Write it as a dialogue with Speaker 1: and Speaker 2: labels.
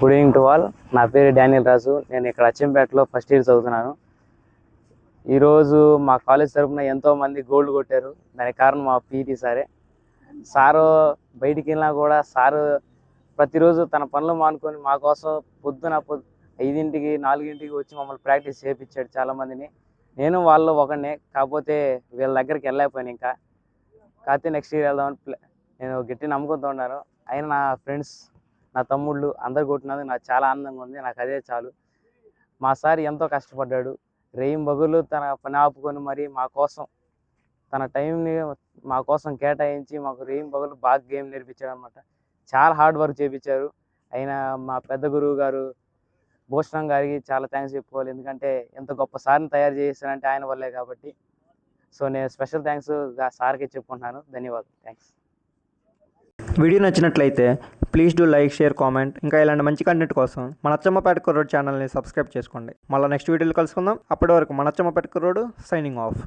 Speaker 1: Good evening to all నా పేరు Daniel రాజు. నేను ఇక్కడ అచ్చంపేటలో ఫస్ట్ ఇయర్ చదువుతున్నాను. ఈరోజు మా కాలేజ్ తరఫున ఎంతోమంది గోల్డ్ కొట్టారు. దానికి కారణం మా పీటీ సారే. సారు బయటికి వెళ్ళినా కూడా సారు ప్రతిరోజు తన పనులు మానుకొని మా కోసం పొద్దున పొద్దు ఐదింటికి నాలుగింటికి వచ్చి మమ్మల్ని ప్రాక్టీస్ చేయించాడు చాలామందిని. నేను వాళ్ళు ఒకడినే కాకపోతే వీళ్ళ దగ్గరికి వెళ్ళలేకపోయాను ఇంకా. కాకపోతే నెక్స్ట్ ఇయర్ వెళ్దామని నేను గట్టి నమ్ముకుంటూ ఉన్నాను. అయినా నా ఫ్రెండ్స్ నా తమ్ముళ్ళు అందరు కొట్టినందుకు నాకు చాలా ఆనందంగా ఉంది. నాకు అదే చాలు. మా సార్ ఎంతో కష్టపడ్డాడు. రేయిం బగులు తన పని ఆపుకొని మరి మా కోసం తన టైంని మా కోసం కేటాయించి మాకు రేయిం బగులు బాగా గేమ్ నేర్పించాడు అనమాట చాలా హార్డ్ వర్క్ చేయించారు అయినా మా పెద్ద గురువు గారు భూషణం గారికి చాలా థ్యాంక్స్ చెప్పుకోవాలి. ఎందుకంటే ఎంత గొప్ప సార్ని తయారు చేశారంటే ఆయన వల్లే కాబట్టి. సో నేను స్పెషల్ థ్యాంక్స్ సార్కి చెప్పుకుంటున్నాను. ధన్యవాదాలు. థ్యాంక్స్
Speaker 2: వీడియో నచ్చినట్లయితే please do like share comment. ఇంకా ఇలాంటి మంచి కంటెంట్ కోసం మన అచ్చమ్మపేట కుర్రోడ్ ఛానల్ని సబ్స్క్రైబ్ చేసుకోండి. మళ్ళీ నెక్స్ట్ వీడియోలో కలుసుకుందాం. అప్పటి వరకు మన అచ్చమ్మపేట కుర్రోడు సైనింగ్ ఆఫ్